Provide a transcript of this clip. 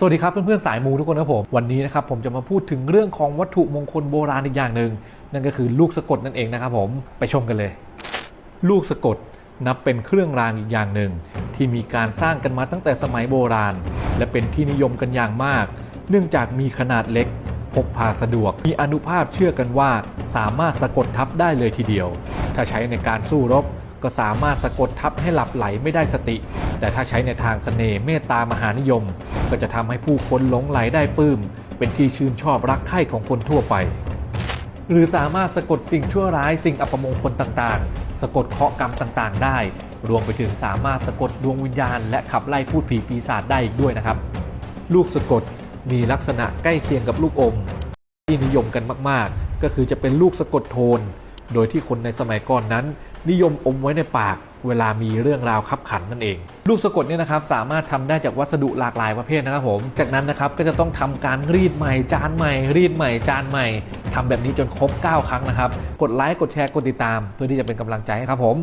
สวัสดีครับเพื่อนๆสายมูทุกคนนะครับผม วันนี้นะครับผมจะมาพูดถึงเรื่องของวัตถุมงคลโบราณอีกอย่างหนึ่งนั่นก็คือลูกสะกดนั่นเองนะครับผมไปชมกันเลย ลูกสะกดนับเป็นเครื่องรางอีกอย่างหนึ่ง ที่มีการสร้างกันมาตั้งแต่สมัยโบราณ และเป็นที่นิยมกันอย่างมาก เนื่องจากมีขนาดเล็กพกพาสะดวก มีอนุภาพเชื่อกันว่า สามารถสะกดทับได้เลยทีเดียว ถ้าใช้ในการสู้รบก็สามารถสะกดทับให้หลับไหลไม่ได้สติ แต่ถ้าใช้ในทางเสน่ห์เมตตามหานิยม ก็จะทำให้ผู้คนหลงไหลได้ปลื้ม เป็นที่ชื่นชอบรักใคร่ของคนทั่วไป หรือสามารถสะกดสิ่งชั่วร้ายสิ่งอัปมงคลต่างๆ สะกดเคราะห์กรรมต่างๆ ได้ รวมไปถึงสามารถสะกดดวงวิญญาณ และขับไล่พูดผีปีศาจได้อีกด้วยนะครับ ลูกสะกดมีลักษณะใกล้เคียงกับลูกอม ที่นิยมกันมากๆ ก็คือจะเป็นลูกสะกดโทน โดยที่คนในสมัยก่อนนั้น นิยมอมไว้ในปากเวลามีเรื่องราวขับขันนั่นเอง ลูกสะกดเนี่ยนะครับสามารถทำได้จากวัสดุหลากหลายประเภทนะครับผม จากนั้นนะครับก็จะต้องทำการรีดใหม่จานใหม่ รีดใหม่จานใหม่ทำแบบนี้จนครบ 9 ครั้งนะครับ กดไลค์กดแชร์กดติดตาม เพื่อที่จะเป็นกำลังใจให้ครับผม